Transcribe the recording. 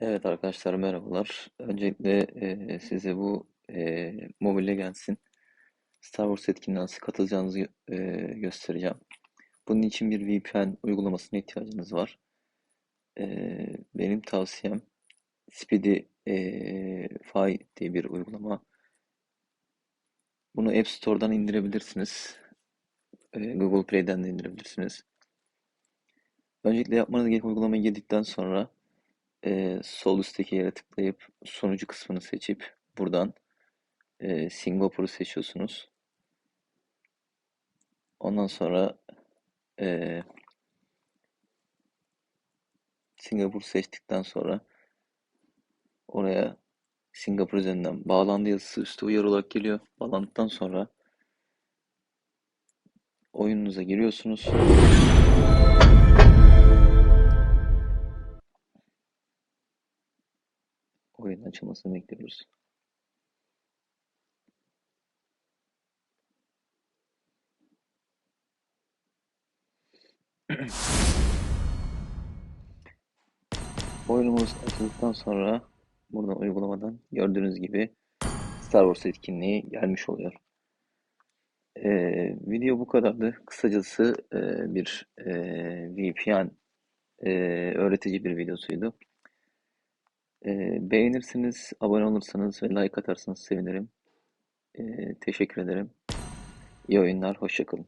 Evet arkadaşlar merhabalar. Öncelikle e, size bu e, Mobile Gelsin Star Wars etkinliğine nasıl katılacağınızı e, göstereceğim. Bunun için bir VPN uygulamasına ihtiyacınız var. E, benim tavsiyem Speedy e, Fi diye bir uygulama. Bunu App Store'dan indirebilirsiniz. E, Google Play'den de indirebilirsiniz. Öncelikle yapmanız gereken uygulamaya girdikten sonra e, sol üstteki yere tıklayıp sunucu kısmını seçip buradan e, Singapur'u seçiyorsunuz. Ondan sonra e, Singapur seçtikten sonra oraya Singapur üzerinden bağlandı yazısı üstte uyarı olarak geliyor. Bağlandıktan sonra oyununuza giriyorsunuz. Oyun açılmasını bekliyoruz. Oyunumuz açıldıktan sonra buradan uygulamadan gördüğünüz gibi Star Wars etkinliği gelmiş oluyor. Ee, video bu kadardı. Kısacası e, bir e, VPN e, öğretici bir videosuydu. E, beğenirsiniz, abone olursanız ve like atarsanız sevinirim. E, teşekkür ederim. İyi oyunlar, hoşça kalın.